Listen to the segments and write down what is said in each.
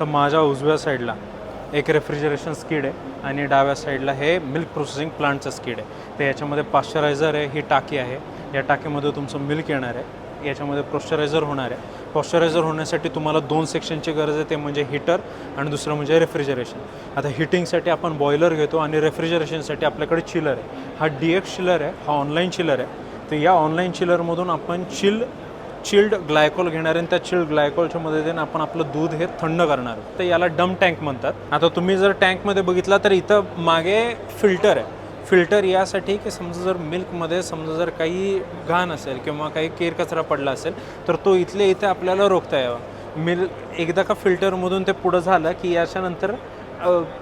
तर माझ्या उजव्या साईडला एक रेफ्रिजरेशन स्कीड आहे आणि डाव्या साईडला हे मिल्क प्रोसेसिंग प्लांटचं स्कीड आहे. तर याच्यामध्ये पाश्चरायझर आहे ही टाकी आहे. या टाकीमध्ये तुमचं मिल्क येणार आहे. याच्यामध्ये पॉश्चरायझर होणार आहे. पॉश्चरायझर होण्यासाठी तुम्हाला दोन सेक्शनची गरज आहे ते म्हणजे हीटर आणि दुसरं म्हणजे रेफ्रिजरेशन. आता हिटिंगसाठी आपण बॉयलर घेतो आणि रेफ्रिजरेशनसाठी आपल्याकडे चिलर आहे. हा डी एक्स चिलर आहे हा ऑनलाईन चिलर आहे. तर या ऑनलाईन चिलरमधून आपण चिल चिल्ड ग्लायकोल घेणार आणि त्या चिल्ड ग्लायकोलच्या मदतीने आपण आपलं दूध हे थंड करणार. तर याला डम टँक म्हणतात. आता तुम्ही जर टँकमध्ये बघितला तर इथं मागे फिल्टर आहे. फिल्टर यासाठी की समजा जर मिल्कमध्ये समजा जर काही घाण असेल किंवा काही केर कचरा पडला असेल तर तो इथले इथे आपल्याला रोखता यावा. मिल्क एकदा का फिल्टरमधून ते पुढं झालं की याच्यानंतर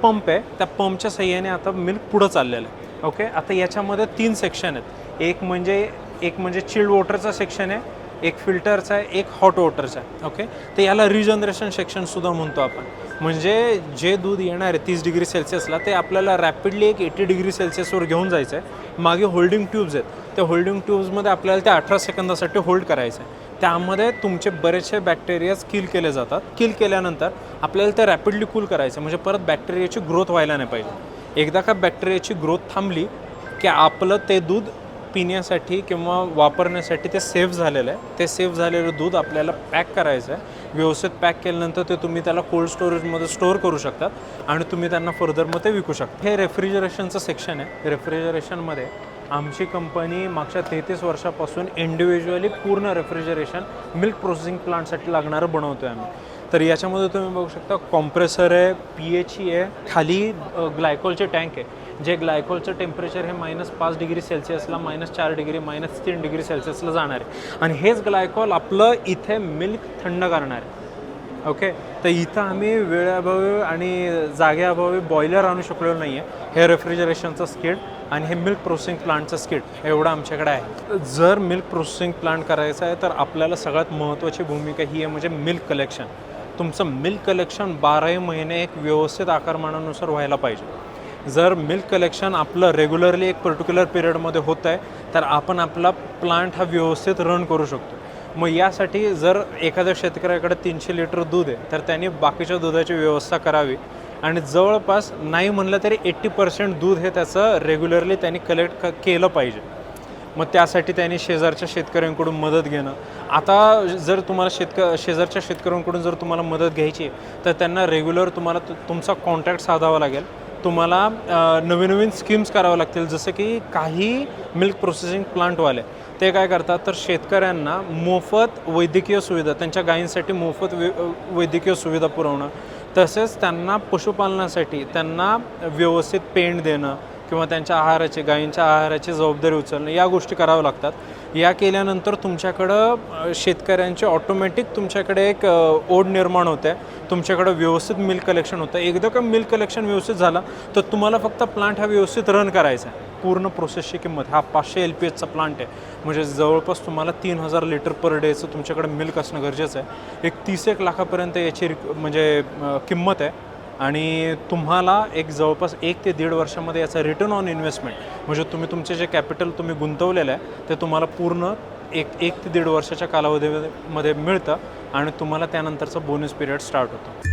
पंप आहे. त्या पंपच्या सहाय्याने आता मिल्क पुढं चाललेलं आहे. ओके? आता याच्यामध्ये तीन सेक्शन आहेत. एक म्हणजे एक म्हणजे चिल्ड वॉटरचा सेक्शन आहे. एक फिल्टरचा आहे एक हॉट वॉटरचा आहे ओके तर याला रिजनरेशन सेक्शनसुद्धा म्हणतो आपण. म्हणजे जे दूध येणार आहे तीस डिग्री सेल्सिअसला ते आपल्याला रॅपिडली एक एटी डिग्री सेल्सिअसवर घेऊन जायचं आहे मागे होल्डिंग ट्यूब्स आहेत. त्या होल्डिंग ट्यूब्समध्ये आपल्याला ते अठरा सेकंदासाठी होल्ड करायचं आहे त्यामध्ये तुमचे बरेचसे बॅक्टेरियाज किल केले जातात. किल केल्यानंतर आपल्याला ते रॅपिडली कूल करायचं म्हणजे परत बॅक्टेरियाची ग्रोथ व्हायला नाही पाहिजे. एकदा का बॅक्टेरियाची ग्रोथ थांबली की आपलं ते दूध पिण्यासाठी किंवा वापरण्यासाठी ते सेफ झालेलं आहे. ते सेफ झालेलं दूध आपल्याला पॅक करायचं आहे. व्यवस्थित पॅक केल्यानंतर ते तुम्ही त्याला कोल्ड स्टोरेजमध्ये स्टोअर करू शकतात आणि तुम्ही त्यांना फर्दर मग ते विकू शकता. हे रेफ्रिजरेशनचं सेक्शन आहे. रेफ्रिजरेशनमध्ये आमची कंपनी मागच्या तेहतीस वर्षापासून इंडिव्हिज्युअली पूर्ण रेफ्रिजरेशन मिल्क प्रोसेसिंग प्लांटसाठी लागणारं बनवतो आहे आम्ही. तर याच्यामध्ये तुम्ही बघू शकता कॉम्प्रेसर आहे पी एच ई आहे खाली ग्लायकोलचे टँक आहे. जे ग्लायकोलचं टेम्परेचर हे मायनस पाच डिग्री सेल्सिअसला मायनस चार डिग्री मायनस तीन डिग्री सेल्सिअसला जाणार आहे. आणि हेच ग्लायकॉल आपलं इथे मिल्क थंड करणार आहे. ओके तर इथं आम्ही वेळेअभावी आणि जागेअभावी बॉयलर आणू शकलेलो नाही आहे हे रेफ्रिजरेशनचं स्किड आणि हे मिल्क प्रोसेसिंग प्लांटचं स्किड एवढं आमच्याकडे आहे. जर मिल्क प्रोसेसिंग प्लांट करायचं आहे तर आपल्याला सगळ्यात महत्त्वाची भूमिका ही आहे म्हणजे मिल्क कलेक्शन तुमचं मिल्क कलेक्शन बाराही महिने एक व्यवस्थित आकारमानानुसार व्हायला पाहिजे. जर मिल्क कलेक्शन आपलं रेग्युलरली एक पर्टिक्युलर पिरियडमध्ये होत आहे तर आपण आपला प्लांट हा व्यवस्थित रन करू शकतो. मग यासाठी जर एखाद्या शेतकऱ्याकडे तीनशे लिटर दूध आहे तर त्यांनी बाकीच्या दुधाची व्यवस्था करावी. आणि जवळपास नाही म्हणलं तरी एट्टी पर्सेंट दूध हे त्याचं रेग्युलरली त्यांनी कलेक्ट क केलं पाहिजे. मग त्यासाठी त्यांनी शेजारच्या शेतकऱ्यांकडून मदत घेणं. आता जर तुम्हाला शेतक शेजारच्या शेतकऱ्यांकडून जर तुम्हाला मदत घ्यायची आहे तर त्यांना रेग्युलर तुम्हाला तुमचा कॉन्टॅक्ट साधावा लागेल. तुम्हाला नवीन नवीन स्कीम्स करावं लागतील. जसं की काही मिल्क प्रोसेसिंग प्लांटवाले ते काय करतात तर शेतकऱ्यांना मोफत वैद्यकीय सुविधा त्यांच्या गायींसाठी मोफत वै वैद्यकीय सुविधा पुरवणं तसेच त्यांना पशुपालनासाठी त्यांना व्यवस्थित पेंड देणं किंवा त्यांच्या आहाराची गायींच्या आहाराची जबाबदारी उचलणं या गोष्टी कराव्या लागतात. या केल्यानंतर तुमच्याकडं शेतकऱ्यांची शेतकऱ्यांचे ऑटोमॅटिक तुमच्याकडे एक ओढ निर्माण होते. तुमच्याकडं व्यवस्थित मिल्क कलेक्शन होतं. एकदा का मिल्क कलेक्शन व्यवस्थित झालं तर तुम्हाला फक्त प्लांट हा व्यवस्थित रन करायचा आहे. पूर्ण प्रोसेसची किंमत. हा पाचशे एल पी एचचा प्लांट आहे. म्हणजे जवळपास तुम्हाला तीन हजार लिटर पर डेचं तुमच्याकडे मिल्क असणं गरजेचं आहे. एक तीस एक लाखापर्यंत याची रिक- म्हणजे किंमत आहे. आणि तुम्हाला एक जवळपास एक ते दीड वर्षामध्ये याचा रिटर्न ऑन इन्व्हेस्टमेंट म्हणजे तुम्ही तुमचे जे कॅपिटल तुम्ही गुंतवलेलं आहे ते तुम्हाला पूर्ण एक एक ते दीड वर्षाच्या कालावधीमध्ये मिळतं आणि तुम्हाला त्यानंतरचा बोनस पिरियड स्टार्ट होतो.